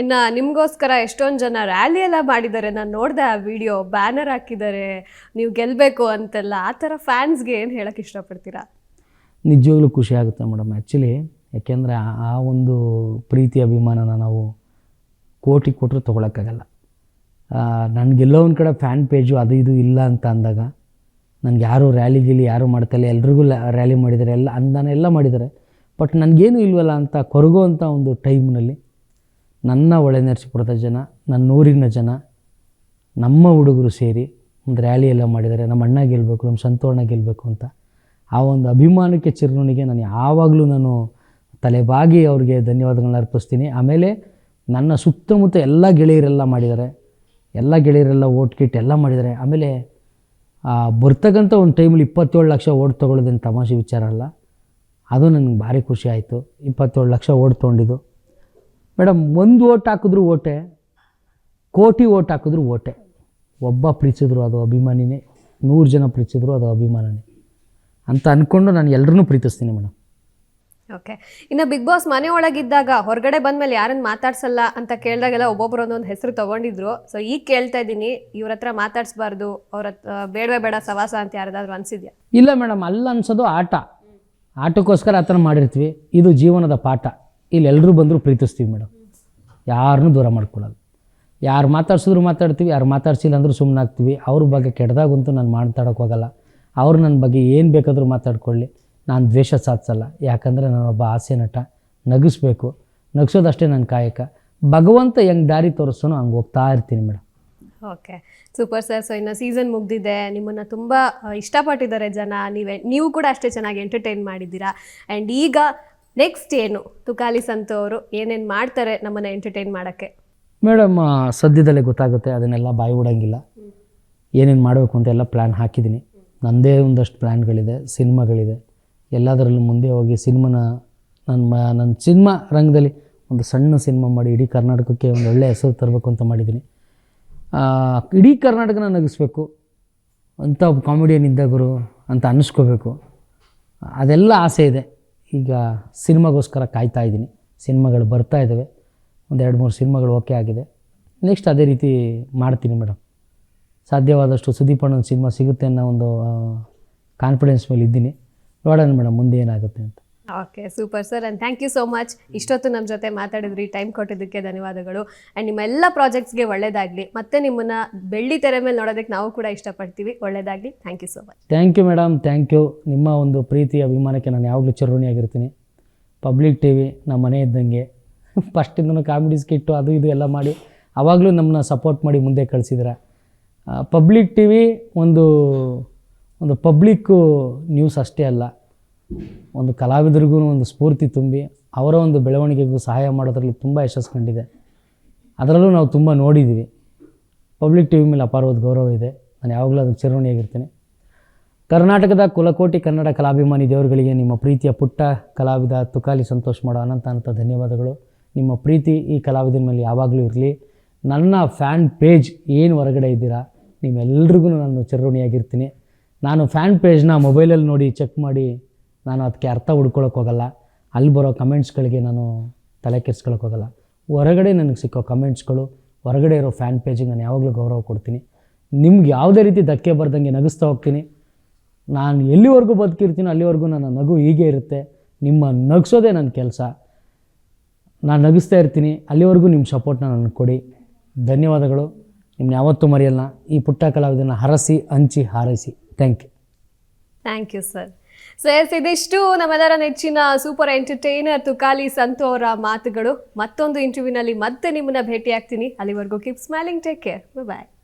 ಇನ್ನು ನಿಮಗೋಸ್ಕರ ಎಷ್ಟೊಂದು ಜನ ರ್ಯಾಲಿ ಎಲ್ಲ ಮಾಡಿದ್ದಾರೆ. ನಾನು ನೋಡಿದೆ ಆ ವಿಡಿಯೋ ಬ್ಯಾನರ್ ಹಾಕಿದ್ದಾರೆ. ನೀವು ಗೆಲ್ಲಬೇಕು ಅಂತೆಲ್ಲ. ಆ ಥರ ಫ್ಯಾನ್ಸ್ಗೆ ಏನು ಹೇಳಕ್ಕೆ ಇಷ್ಟಪಡ್ತೀರಾ? ನಿಜವಾಗ್ಲೂ ಖುಷಿ ಆಗುತ್ತೆ ಮೇಡಮ್. ಆ್ಯಕ್ಚುಲಿ ಯಾಕೆಂದರೆ ಆ ಒಂದು ಪ್ರೀತಿ, ಅಭಿಮಾನನ ನಾವು ಕೋಟಿ ಕೊಟ್ಟರು ತೊಗೊಳಕ್ಕಾಗಲ್ಲ. ನನಗೆಲ್ಲೋ ಒಂದು ಕಡೆ ಫ್ಯಾನ್ ಪೇಜು ಅದು ಇದು ಇಲ್ಲ ಅಂತ ಅಂದಾಗ, ನನಗೆ ಯಾರು ರ್ಯಾಲಿ ಗಿಲಿ ಯಾರು ಮಾಡ್ತಾಯಿಲ್ಲ ಎಲ್ರಿಗೂ ರ್ಯಾಲಿ ಮಾಡಿದ್ದಾರೆ, ಎಲ್ಲ ಅಂದಾನೆ ಎಲ್ಲ ಮಾಡಿದ್ದಾರೆ. ಬಟ್ ನನಗೇನು ಇಲ್ವಲ್ಲ ಅಂತ ಕೊರಗುವಂಥ ಒಂದು ಟೈಮ್ನಲ್ಲಿ ನನ್ನ ಒಳೆ ನರಸೀಪುರದ ಜನ ನನ್ನ ಊರಿನ ಜನ, ನಮ್ಮ ಹುಡುಗರು ಸೇರಿ ಒಂದು ರ್ಯಾಲಿ ಎಲ್ಲ ಮಾಡಿದ್ದಾರೆ. ನಮ್ಮ ಅಣ್ಣ ಗೆಲ್ಲಬೇಕು ನಮ್ಮ ಸಂತೋಣ ಗೆಲ್ಲಬೇಕು ಅಂತ. ಆ ಒಂದು ಅಭಿಮಾನಕ್ಕೆ ಚಿರುಣಿಗೆ ನಾನು ಯಾವಾಗಲೂ ನಾನು ತಲೆಬಾಗಿ ಅವ್ರಿಗೆ ಧನ್ಯವಾದಗಳನ್ನ ಅರ್ಪಿಸ್ತೀನಿ. ಆಮೇಲೆ ನನ್ನ ಸುತ್ತಮುತ್ತ ಎಲ್ಲ ಗೆಳೆಯರೆಲ್ಲ ಮಾಡಿದ್ದಾರೆ. ಎಲ್ಲ ಗೆಳೆಯರೆಲ್ಲ ಓಟ್ ಕಿಟ್ ಎಲ್ಲ ಮಾಡಿದ್ದಾರೆ. ಆಮೇಲೆ ಬರ್ತಕ್ಕಂಥ ಒಂದು ಟೈಮಲ್ಲಿ ಇಪ್ಪತ್ತೇಳು ಲಕ್ಷ ಓಟ್ ತೊಗೊಳ್ಳೋದೇನು ತಮಾಷೆ ವಿಚಾರ ಅಲ್ಲ. ಅದು ನನಗೆ ಭಾರಿ ಖುಷಿ ಆಯಿತು. ಇಪ್ಪತ್ತೇಳು ಲಕ್ಷ ಓಟ್ ತೊಗೊಂಡಿದ್ದು. ಮೇಡಮ್ ಒಂದು ಓಟ್ ಹಾಕಿದ್ರು ಓಟೆ ಕೋಟಿ ಓಟ್ ಹಾಕಿದ್ರು ಓಟೆ. ಒಬ್ಬ ಪ್ರೀತಿಸಿದ್ರು ಅದು ಅಭಿಮಾನಿನೇ ನೂರು ಜನ ಪ್ರೀತಿಸಿದ್ರು ಅದು ಅಭಿಮಾನನೇ. ಅಂತ ಅಂದ್ಕೊಂಡು ನಾನು ಎಲ್ಲರನ್ನೂ ಪ್ರೀತಿಸ್ತೀನಿ ಮೇಡಮ್. ಓಕೆ. ಇನ್ನು ಬಿಗ್ ಬಾಸ್ ಮನೆ ಒಳಗಿದ್ದಾಗ ಹೊರಗಡೆ ಬಂದ್ಮೇಲೆ ಯಾರನ್ನು ಮಾತಾಡ್ಸಲ್ಲ ಅಂತ ಕೇಳಿದಾಗೆಲ್ಲ ಒಬ್ಬೊಬ್ರು ಒಂದೊಂದು ಹೆಸರು ತಗೊಂಡಿದ್ರು. ಸೊ ಈಗ ಕೇಳ್ತಾ ಇದ್ದೀನಿ ಇವ್ರ ಹತ್ರ ಮಾತಾಡಿಸ್ಬಾರ್ದು ಅವ್ರ ಹತ್ರ ಬೇಡವೇ ಬೇಡ ಸವಾಸ ಅಂತ ಯಾರ್ದಾದ್ರು ಅನ್ಸಿದ್ಯಾ? ಇಲ್ಲ ಮೇಡಮ್ ಅಲ್ಲ ಅನ್ಸೋದು ಆಟ. ಆಟಕ್ಕೋಸ್ಕರ ಆ ಥರ ಮಾಡಿರ್ತೀವಿ. ಇದು ಜೀವನದ ಪಾಠ. ಇಲ್ಲಿ ಎಲ್ಲರೂ ಬಂದರೂ ಪ್ರೀತಿಸ್ತೀವಿ ಮೇಡಮ್. ಯಾರನ್ನೂ ದೂರ ಮಾಡ್ಕೊಳ್ಳಲ್ಲ ಯಾರು ಮಾತಾಡ್ಸಿದ್ರು ಮಾತಾಡ್ತೀವಿ, ಯಾರು ಮಾತಾಡ್ಸಿಲ್ಲ ಅಂದರೂ ಸುಮ್ಮನೆ ಆಗ್ತೀವಿ. ಅವ್ರ ಬಗ್ಗೆ ಕೆಟ್ಟದಾಗಂತೂ ನಾನು ಮಾತಾಡೋಕೆ ಹೋಗಲ್ಲ. ಅವ್ರು ನನ್ನ ಬಗ್ಗೆ ಏನು ಬೇಕಾದರೂ ಮಾತಾಡ್ಕೊಳ್ಳಿ. ನಾನು ದ್ವೇಷ ಸಾಧಿಸಲ್ಲ. ಯಾಕಂದರೆ ನಾನೊಬ್ಬ ಆಸೆ ನಟ. ನಗಿಸ್ಬೇಕು. ನಗಿಸೋದಷ್ಟೇ ನನ್ನ ಕಾಯಕ. ಭಗವಂತ ಹೆಂಗೆ ದಾರಿ ತೋರಿಸೋನು ಹಂಗೆ ಹೋಗ್ತಾ ಇರ್ತೀನಿ madam. Okay. Super sir. So ಇನ್ನು ಸೀಸನ್ ಮುಗಿದಿದೆ. ನಿಮ್ಮನ್ನು ತುಂಬ ಇಷ್ಟಪಟ್ಟಿದ್ದಾರೆ ಜನ. ನೀವೇ, ನೀವು ಕೂಡ ಅಷ್ಟೇ ಚೆನ್ನಾಗಿ ಎಂಟರ್ಟೈನ್ ಮಾಡಿದ್ದೀರಾ. ಆ್ಯಂಡ್ ಈಗ ನೆಕ್ಸ್ಟ್ ಏನು? ತುಕಾಲಿ ಸಂತು ಅವರು ಏನೇನು ಮಾಡ್ತಾರೆ ನಮ್ಮನ್ನ ಎಂಟರ್ಟೈನ್ ಮಾಡೋಕ್ಕೆ? ಮೇಡಮ್ ಸದ್ಯದಲ್ಲೇ ಗೊತ್ತಾಗುತ್ತೆ, ಅದನ್ನೆಲ್ಲ ಬಾಯಿ ಬಿಡೋಂಗಿಲ್ಲ. ಏನೇನು ಮಾಡಬೇಕು ಅಂತ ಎಲ್ಲ ಪ್ಲ್ಯಾನ್ ಹಾಕಿದ್ದೀನಿ. ನನ್ನದೇ ಒಂದಷ್ಟು ಪ್ಲ್ಯಾನ್ಗಳಿದೆ ಸಿನಿಮಾಗಳಿದೆ. ಎಲ್ಲದರಲ್ಲೂ ಮುಂದೆ ಹೋಗಿ ಸಿನಿಮಾನ ನನ್ನ ಮ ನನ್ನ ಸಿನಿಮಾ ರಂಗದಲ್ಲಿ ಒಂದು ಸಣ್ಣ ಸಿನಿಮಾ ಮಾಡಿ, ಇಡೀ ಕರ್ನಾಟಕಕ್ಕೆ ಒಂದು ಒಳ್ಳೆಯ ಹೆಸರು ತರಬೇಕು ಅಂತ ಮಾಡಿದ್ದೀನಿ. ಇಡೀ ಕರ್ನಾಟಕನ ನಗಿಸ್ಬೇಕು. ಅಂತ ಕಾಮಿಡಿಯನ್ ಇದ್ದ ಗುರು ಅಂತ ಅನ್ನಿಸ್ಕೋಬೇಕು ಅದೆಲ್ಲ ಆಸೆ ಇದೆ. ಈಗ ಸಿನಿಮಾಗೋಸ್ಕರ ಕಾಯ್ತಾ ಇದ್ದೀನಿ. ಸಿನಿಮಾಗಳು ಬರ್ತಾ ಇದ್ದಾವೆ ಒಂದು ಎರಡು ಮೂರು ಸಿನಿಮಾಗಳು ಓಕೆ ಆಗಿದೆ. ನೆಕ್ಸ್ಟ್ ಅದೇ ರೀತಿ ಮಾಡ್ತೀನಿ ಮೇಡಮ್ ಸಾಧ್ಯವಾದಷ್ಟು ಸುದೀಪ್ ಅಣ್ಣನ ಸಿನಿಮಾ ಸಿಗುತ್ತೆ ಅನ್ನೋ ಒಂದು ಕಾನ್ಫಿಡೆನ್ಸ್ ಮೇಲೆ ಇದ್ದೀನಿ ನೋಡೋಣ ಮೇಡಮ್ ಮುಂದೆ ಏನಾಗುತ್ತೆ ಅಂತ. Okay super sir and thank you so much ಇಷ್ಟೊತ್ತು ನಮ್ಮ ಜೊತೆ ಮಾತಾಡಿದ್ರಿ. ಟೈಮ್ ಕೊಟ್ಟಿದ್ದಕ್ಕೆ ಧನ್ಯವಾದಗಳು. ಆ್ಯಂಡ್ ನಿಮ್ಮ ಎಲ್ಲ ಪ್ರಾಜೆಕ್ಟ್ಸ್ಗೆ ಒಳ್ಳೇದಾಗಲಿ. ಮತ್ತೆ ನಿಮ್ಮನ್ನು ಬೆಳ್ಳಿ ತೆರೆ ಮೇಲೆ ನೋಡೋದಕ್ಕೆ ನಾವು ಕೂಡ ಇಷ್ಟಪಡ್ತೀವಿ. ಒಳ್ಳೇದಾಗಲಿ. Thank you so much thank you madam thank you ನಿಮ್ಮ ಒಂದು ಪ್ರೀತಿ ಅಭಿಮಾನಕ್ಕೆ ನಾನು ಯಾವಾಗಲೂ ಚಿರಋಣಿಯಾಗಿರ್ತೀನಿ. ಪಬ್ಲಿಕ್ ಟಿ ವಿ ನಮ್ಮ ಮನೆ ಇದ್ದಂಗೆ. ಫಸ್ಟಿಂದನೂ ಕಾಮಿಡಿ ಸ್ಕಿಟ್ಟು ಅದು ಇದು ಎಲ್ಲ ಮಾಡಿ ಆವಾಗಲೂ ನಮ್ಮನ್ನ ಸಪೋರ್ಟ್ ಮಾಡಿ ಮುಂದೆ ಕಳಿಸಿದ್ರೆ. ಪಬ್ಲಿಕ್ ಟಿ ವಿ ಒಂದು ಒಂದು ಪಬ್ಲಿಕ್ಕು ನ್ಯೂಸ್ ಅಷ್ಟೇ ಅಲ್ಲ. ಒಂದು ಕಲಾವಿದರಿಗೂ ಒಂದು ಸ್ಫೂರ್ತಿ ತುಂಬಿ ಅವರ ಒಂದು ಬೆಳವಣಿಗೆಗೂ ಸಹಾಯ ಮಾಡೋದ್ರಲ್ಲಿ ತುಂಬ ಯಶಸ್ಸು ಕಂಡಿದೆ. ಅದರಲ್ಲೂ ನಾವು ತುಂಬ ನೋಡಿದ್ದೀವಿ. ಪಬ್ಲಿಕ್ ಟಿ ವಿ ಮೇಲೆ ಅಪಾರವಾದ ಗೌರವ ಇದೆ. ನಾನು ಯಾವಾಗಲೂ ಅದಕ್ಕೆ ಚಿರವಣಿಯಾಗಿರ್ತೀನಿ ಕರ್ನಾಟಕದ ಕುಲಕೋಟಿ ಕನ್ನಡ ಕಲಾಭಿಮಾನಿ ದೇವರುಗಳಿಗೆ ನಿಮ್ಮ ಪ್ರೀತಿಯ ಪುಟ್ಟ ಕಲಾವಿದ ತುಕಾಲಿ ಸಂತೋಷ್ ಮಾಡೋ ಅನಂತ ಅನಂತ ಧನ್ಯವಾದಗಳು. ನಿಮ್ಮ ಪ್ರೀತಿ ಈ ಕಲಾವಿದನ ಮೇಲೆ ಯಾವಾಗಲೂ ಇರಲಿ. ನನ್ನ ಫ್ಯಾನ್ ಪೇಜ್ ಏನು ಹೊರಗಡೆ ಇದ್ದೀರಾ, ನಿಮ್ಮೆಲ್ರಿಗೂ ನಾನು ಚಿರಋಣಿಯಾಗಿರ್ತೀನಿ. ನಾನು ಫ್ಯಾನ್ ಪೇಜ್ನ ಮೊಬೈಲಲ್ಲಿ ನೋಡಿ ಚೆಕ್ ಮಾಡಿ ನಾನು ಅದಕ್ಕೆ ಅರ್ಥ ಹುಡ್ಕೊಳಕ್ಕೆ ಹೋಗಲ್ಲ. ಅಲ್ಲಿ ಬರೋ ಕಮೆಂಟ್ಸ್ಗಳಿಗೆ ನಾನು ತಲೆ ಕೆಡ್ಸ್ಕೊಳಕ್ಕೆ ಹೋಗಲ್ಲ. ಹೊರಗಡೆ ನನಗೆ ಸಿಕ್ಕೋ ಕಮೆಂಟ್ಸ್ಗಳು ಹೊರಗಡೆ ಇರೋ ಫ್ಯಾನ್ ಪೇಜಿಗೆ ನಾನು ಯಾವಾಗಲೂ ಗೌರವ ಕೊಡ್ತೀನಿ. ನಿಮ್ಗೆ ಯಾವುದೇ ರೀತಿ ಧಕ್ಕೆ ಬರ್ದಂಗೆ ನಗಿಸ್ತಾ ಹೋಗ್ತೀನಿ. ನಾನು ಎಲ್ಲಿವರೆಗೂ ಬದುಕಿರ್ತೀನೋ ಅಲ್ಲಿವರೆಗೂ ನನ್ನ ನಗು ಹೀಗೆ ಇರುತ್ತೆ. ನಿಮ್ಮ ನಗಿಸೋದೇ ನನ್ನ ಕೆಲಸ. ನಾನು ನಗಿಸ್ತಾ ಇರ್ತೀನಿ. ಅಲ್ಲಿವರೆಗೂ ನಿಮ್ಮ ಸಪೋರ್ಟ್ನ ನನಗೆ ಕೊಡಿ. ಧನ್ಯವಾದಗಳು. ನಿಮ್ಮನ್ನ ಯಾವತ್ತೂ ಮರೆಯಲ್ಲ. ಈ ಪುಟ್ಟ ಕಲಾವಿದನ ಹರಸಿ, ಹಂಚಿ, ಹಾರೈಸಿ. Thank you thank you sir so yes ಇದಿಷ್ಟು ನಮ್ಮೆಲ್ಲರ ನೆಚ್ಚಿನ ಸೂಪರ್ ಎಂಟರ್ಟೈನರ್ ತುಕಾಲಿ ಸಂತು ಅವರ ಮಾತುಗಳು. ಮತ್ತೊಂದು ಇಂಟರ್ವ್ಯೂನಲ್ಲಿ ಮತ್ತೆ ನಿಮ್ಮನ್ನ ಭೇಟಿ ಆಗ್ತೀನಿ ಅಲ್ಲಿವರೆಗೂ keep smiling take care bye